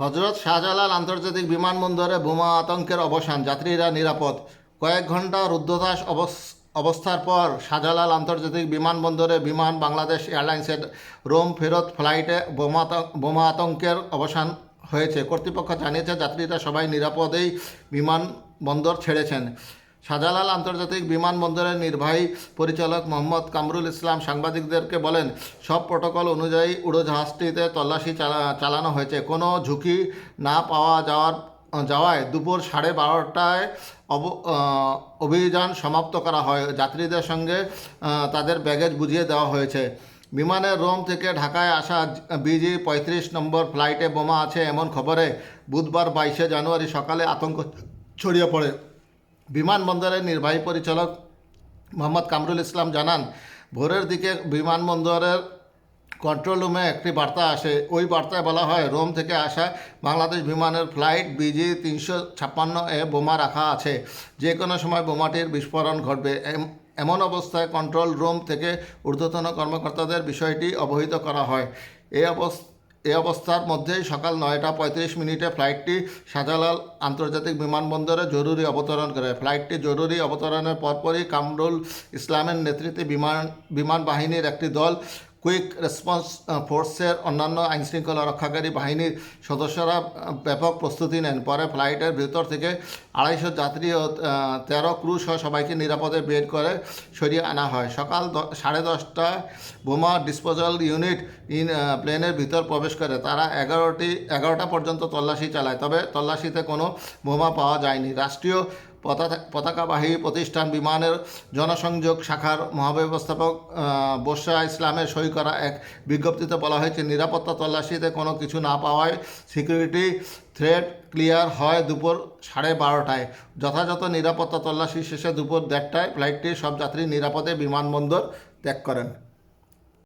হজরত শাহজালাল আন্তর্জাতিক বিমানবন্দরে বোমা আতঙ্কের অবসান, যাত্রীরা নিরাপদ। কয়েক ঘণ্টা রুদ্ধদাস অবস- অবস্থার পর শাহজালাল আন্তর্জাতিক বিমানবন্দরে বিমান বাংলাদেশ এয়ারলাইন্সের রোম ফেরত ফ্লাইটে বোমা বোমা আতঙ্কের অবসান হয়েছে। কর্তৃপক্ষ জানিয়েছে, যাত্রীরা সবাই নিরাপদেই বিমানবন্দর ছেড়েছেন। শাহজালাল আন্তর্জাতিক বিমানবন্দরের নির্বাহী পরিচালক মোহাম্মদ কামরুল ইসলাম সাংবাদিকদেরকে বলেন, সব প্রোটোকল অনুযায়ী উড়োজাহাজটিতে তল্লাশি চালানো হয়েছে। কোনো ঝুঁকি না পাওয়া যাওয়ার, যাওয়ায় দুপুর সাড়ে বারোটায় অব অভিযান সমাপ্ত করা হয়। যাত্রীদের সঙ্গে তাদের ব্যাগেজ বুঝিয়ে দেওয়া হয়েছে। বিমানের রোম থেকে ঢাকায় আসা বিজি পঁয়ত্রিশ নম্বর ফ্লাইটে বোমা আছে এমন খবরে বুধবার বাইশে জানুয়ারি সকালে আতঙ্ক ছড়িয়ে পড়ে। বিমানবন্দরের নির্বাহী পরিচালক মোহাম্মদ কামরুল ইসলাম জানান, ভোরের দিকে বিমানবন্দরের কন্ট্রোল রুমে একটি বার্তা আসে। ওই বার্তায় বলা হয়, রোম থেকে আসা বাংলাদেশ বিমানের ফ্লাইট বিজি তিনশো ছাপ্পান্ন এ বোমা রাখা আছে। যে কোনো সময় বোমাটির বিস্ফোরণ ঘটবে। এম- এমন অবস্থায় কন্ট্রোল রুম থেকে ঊর্ধ্বতন কর্মকর্তাদের বিষয়টি অবহিত করা হয়। এই অবস্থা এই অবস্থার মধ্যেই সকাল নয়টা পঁয়ত্রিশ মিনিটে ফ্লাইটটি শাহজালাল আন্তর্জাতিক বিমানবন্দরে জরুরি অবতরণ করে। ফ্লাইটটি জরুরি অবতরণের পরপরই কামরুল ইসলামের নেতৃত্বে বিমান বিমান বাহিনীর একটি দল কুইক রেসপন্স ফোর্সের অন্যান্য আইনশৃঙ্খলা রক্ষাকারী বাহিনীর সদস্যরা ব্যাপক প্রস্তুতি নেন। পরে ফ্লাইটের ভেতর থেকে আড়াইশো যাত্রী ও তেরো ক্রু সহ সবাইকে নিরাপদে বের করে সরিয়ে আনা হয়। সকাল সাড়ে দশটায় বোমা ডিসপোজাল ইউনিট ইন প্লেনের ভিতর প্রবেশ করে। তারা এগারোটি, এগারোটা পর্যন্ত তল্লাশি চালায়। তবে তল্লাশিতে কোনো বোমা পাওয়া যায়নি। রাষ্ট্রীয় পতাকাবাহী প্রতিষ্ঠান বিমানের জনসংযোগ শাখার মহাব্যবস্থাপক বর্ষা ইসলামের সই করা এক বিজ্ঞপ্তিতে বলা হয়েছে, নিরাপত্তা তল্লাশিতে কোনো কিছু না পাওয়ায় সিকিউরিটি থ্রেড ক্লিয়ার হয় দুপুর সাড়ে বারোটায়। যথাযথ নিরাপত্তা তল্লাশি শেষে দুপুর দেড়টায় ফ্লাইটটির সব যাত্রী নিরাপদে বিমানবন্দর ত্যাগ করেন।